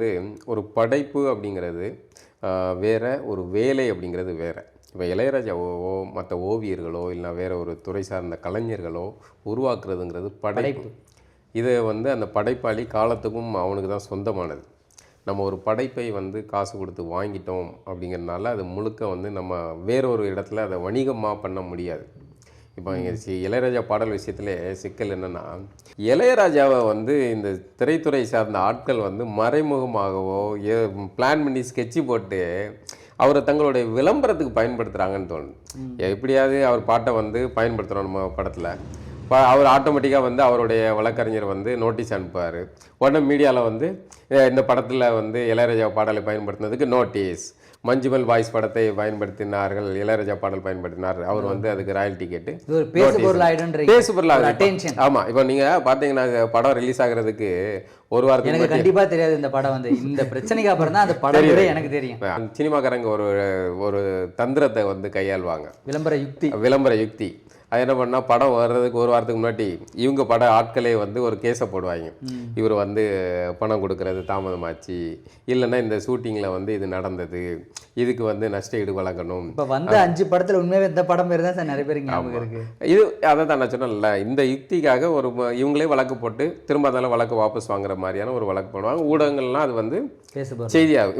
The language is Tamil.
வந்து ஒரு படைப்பு அப்படிங்கிறது வேற ஒரு வேலை அப்படிங்கிறது வேற. இப்போ இளையராஜாவோ மற்ற ஓவியர்களோ இல்லை வேற ஒரு துறை சார்ந்த கலைஞர்களோ உருவாக்குறதுங்கிறது படைப்பு. இது வந்து அந்த படைப்பாளி காலத்துக்கும் அவனுக்கு தான் சொந்தமானது. நம்ம ஒரு படைப்பை வந்து காசு கொடுத்து வாங்கிட்டோம் அப்படிங்கிறதுனால அது முழுக்க வந்து நம்ம வேறொரு இடத்துல அதை வணிகமாக பண்ண முடியாது. இப்போ இளையராஜா பாடல் விஷயத்திலே சிக்கல் என்னென்னா இளையராஜாவை வந்து இந்த திரைத்துறை சார்ந்த ஆட்கள் வந்து மறைமுகமாகவோ பிளான் பண்ணி ஸ்கெட்சு போட்டு அவரை தங்களுடைய விளம்பரத்துக்கு பயன்படுத்துகிறாங்கன்னு தோணுது. எப்படியாவது அவர் பாட்டை வந்து பயன்படுத்துகிறோம் நம்ம படத்தில். இப்போ அவர் ஆட்டோமேட்டிக்காக வந்து அவருடைய வழக்கறிஞர் வந்து நோட்டீஸ் அனுப்புவார். உடனே மீடியாவில் வந்து இந்த படத்தில் வந்து இளையராஜா பாடலை பயன்படுத்தினதுக்கு நோட்டீஸ் மஞ்சுமல் பாய்ஸ் படத்தை பயன்படுத்தினார்கள் இளையராஜா பாடல் பயன்படுத்தினார். அவர் வந்து அதுக்கு ராயல்டி கேட்டு பேசு பொருள் ஆமாம் இப்போ நீங்கள் பார்த்தீங்கன்னா படம் ரிலீஸ் ஆகிறதுக்கு ஒரு வாரத்துக்கு எனக்கு கண்டிப்பா தெரியாது இந்த படம் வந்து. இந்த பிரச்சனைக்கு அப்புறம் தான் அந்த படம் எனக்கு தெரியும். சினிமாக்காரங்க ஒரு ஒரு தந்திரத்தை வந்து கையாள்வாங்க. விளம்பர யுக்தி. விளம்பர யுக்தி. அது என்ன பண்ணால் படம் வர்றதுக்கு ஒரு வாரத்துக்கு முன்னாடி இவங்க பட ஆட்களே வந்து ஒரு கேஸை போடுவாங்க. இவர் வந்து பணம் கொடுக்கறது தாமதமாச்சு. இல்லைன்னா இந்த ஷூட்டிங்கில் வந்து இது நடந்தது. இதுக்கு வந்து நஷ்ட ஈடு வழங்கணும். இப்ப வந்த அஞ்சு படத்துல உண்மையாவே இந்த படம் பேர் தான் சார் நிறைய பேருக்கு ஞாபகம் இது அதை தான் நான் சொன்னேன்ல இந்த யுக்திக்காக ஒரு இவங்களே வழக்கு போட்டு திரும்ப அதெல்லாம் வழக்கு வாபஸ் வாங்குற மாதிரியான ஒரு வழக்கு போடுவாங்க. ஊடகங்கள்லாம் அது வந்து செய்தியாகும். இப்போ